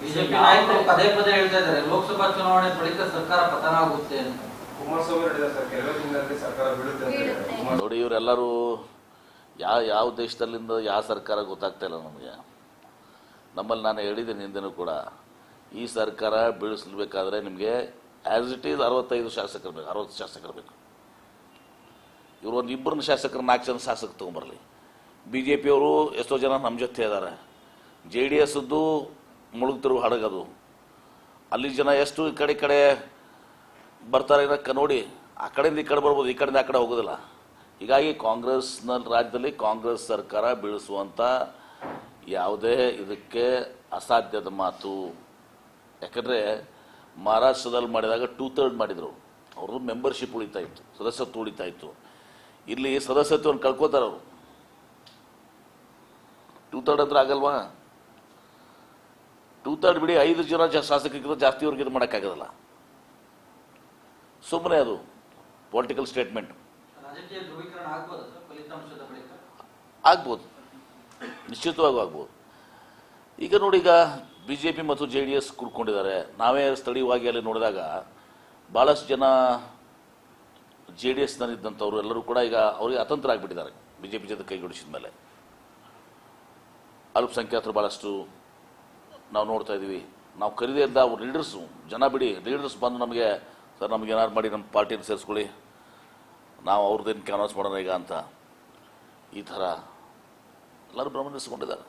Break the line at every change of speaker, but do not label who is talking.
BJP ನಾಯಕರು ಪದೇ ಪದೇ ಹೇಳ್ತಾ ಇದ್ದಾರೆ ಲೋಕಸಭಾ ಚುನಾವಣೆ ಬಳಿಕ ಸರ್ಕಾರ ಪತನ ಆಗುತ್ತೆ ಅಂತ.
ನೋಡಿ ಇವರೆಲ್ಲರೂ ಯಾವ ಯಾವ ದೇಶದಲ್ಲಿಂದ ಯಾವ ಸರ್ಕಾರ ಗೊತ್ತಾಗ್ತಾ ಇಲ್ಲ ನಮಗೆ. ನಮ್ಮಲ್ಲಿ ನಾನು ಹೇಳಿದ್ದೀನಿ ಹಿಂದೆನೂ ಕೂಡ ಈ ಸರ್ಕಾರ ಬೀಳಿಸಲ್ಬೇಕಾದ್ರೆ ನಿಮಗೆ ಆ್ಯಸ್ ಇಟ್ ಈಸ್ ಅರವತ್ತೈದು ಶಾಸಕರು ಬೇಕು ಅರವತ್ತು ಶಾಸಕರು ಬೇಕು. ಇವರು ಒಂದು ಇಬ್ಬರನ್ನ ಶಾಸಕರು ನಾಲ್ಕು ಜನ ಶಾಸಕ ತೊಗೊಂಬರಲಿ. ಬಿ ಜೆ ಪಿಯವರು ಎಷ್ಟೋ ಜನ ನಮ್ಮ ಜೊತೆ ಇದ್ದಾರೆ. ಜೆ ಡಿ ಎಸ್ದು ಮುಳುಗ್ತಿರು ಹಡಗದು. ಅಲ್ಲಿ ಜನ ಎಷ್ಟು ಈ ಕಡೆ ಕಡೆ ಬರ್ತಾರೆ ಅನ್ನೋಕೆ ನೋಡಿ, ಆ ಕಡೆಯಿಂದ ಈ ಕಡೆ ಬರ್ಬೋದು, ಈ ಕಡೆಯಿಂದ ಆ ಕಡೆ ಹೋಗೋದಿಲ್ಲ. ಹೀಗಾಗಿ ಕಾಂಗ್ರೆಸ್ನ ರಾಜ್ಯದಲ್ಲಿ ಕಾಂಗ್ರೆಸ್ ಸರ್ಕಾರ ಬೀಳಿಸುವಂಥ ಯಾವುದೇ ಇದಕ್ಕೆ ಅಸಾಧ್ಯದ ಮಾತು. ಯಾಕಂದರೆ ಮಹಾರಾಷ್ಟ್ರದಲ್ಲಿ ಮಾಡಿದಾಗ ಟೂ ತರ್ಡ್ ಮಾಡಿದರು. ಅವರು ಮೆಂಬರ್ಶಿಪ್ ಉಳಿತಾ ಇತ್ತು, ಸದಸ್ಯತ್ವ ಉಳಿತಾ ಇತ್ತು. ಇಲ್ಲಿ ಸದಸ್ಯತ್ವವನ್ನು ಕಳ್ಕೊತಾರೆ ಅವರು. ಟೂ ತರ್ಡ್ ಅಂದ್ರೆ ಆಗಲ್ವಾ? ಟೂ ತರ್ಡ್ ಬಿಡಿ ಐದು ಜನ ಶಾಸಕರಿಗಿಂತ ಜಾಸ್ತಿ ಅವ್ರಿಗೆ ಇದು ಮಾಡೋಕ್ಕಾಗೋದಿಲ್ಲ. ಸುಮ್ಮನೆ ಅದು ಪೊಲಿಟಿಕಲ್ ಸ್ಟೇಟ್ಮೆಂಟ್ ಆಗ್ಬೋದು ನಿಶ್ಚಿತವಾಗೂ ಆಗ್ಬೋದು. ಈಗ ನೋಡಿ ಈಗ ಬಿ ಜೆ ಪಿ ಮತ್ತು ಜೆ ಡಿ ಎಸ್ ಕುಡ್ಕೊಂಡಿದ್ದಾರೆ. ನಾವೇ ಸ್ಥಳೀಯವಾಗಿ ಅಲ್ಲಿ ನೋಡಿದಾಗ ಭಾಳಷ್ಟು ಜನ ಜೆ ಡಿ ಎಸ್ನಲ್ಲಿದ್ದಂಥವ್ರು ಎಲ್ಲರೂ ಕೂಡ ಈಗ ಅವರಿಗೆ ಅತಂತ್ರ ಆಗಿಬಿಟ್ಟಿದ್ದಾರೆ ಬಿ ಜೆ ಪಿ ಜೊತೆ ಕೈಗೊಡಿಸಿದ ಮೇಲೆ. ಅಲ್ಪಸಂಖ್ಯಾತರು ಭಾಳಷ್ಟು ನಾವು ನೋಡ್ತಾ ಇದ್ದೀವಿ. ನಾವು ಕರೀದೇ ಇದ್ದ ಅವ್ರು ಲೀಡರ್ಸು ಜನ ಬಿಡಿ ಲೀಡರ್ಸ್ ಬಂದು ನಮಗೆ, ಸರ್, ನಮ್ಗೆ ಏನಾರು ಮಾಡಿ ನಮ್ಮ ಪಾರ್ಟಿನ ಸೇರಿಸ್ಕೊಳ್ಳಿ. ನಾವು ಅವ್ರದ್ದೇನು ಕ್ಯಾನ್ವಾಸ್ ಮಾಡೋಣ ಈಗ ಅಂತ ಈ ಥರ ಎಲ್ಲರೂ ಭ್ರಮಣಿಸ್ಕೊಂಡಿದ್ದಾರೆ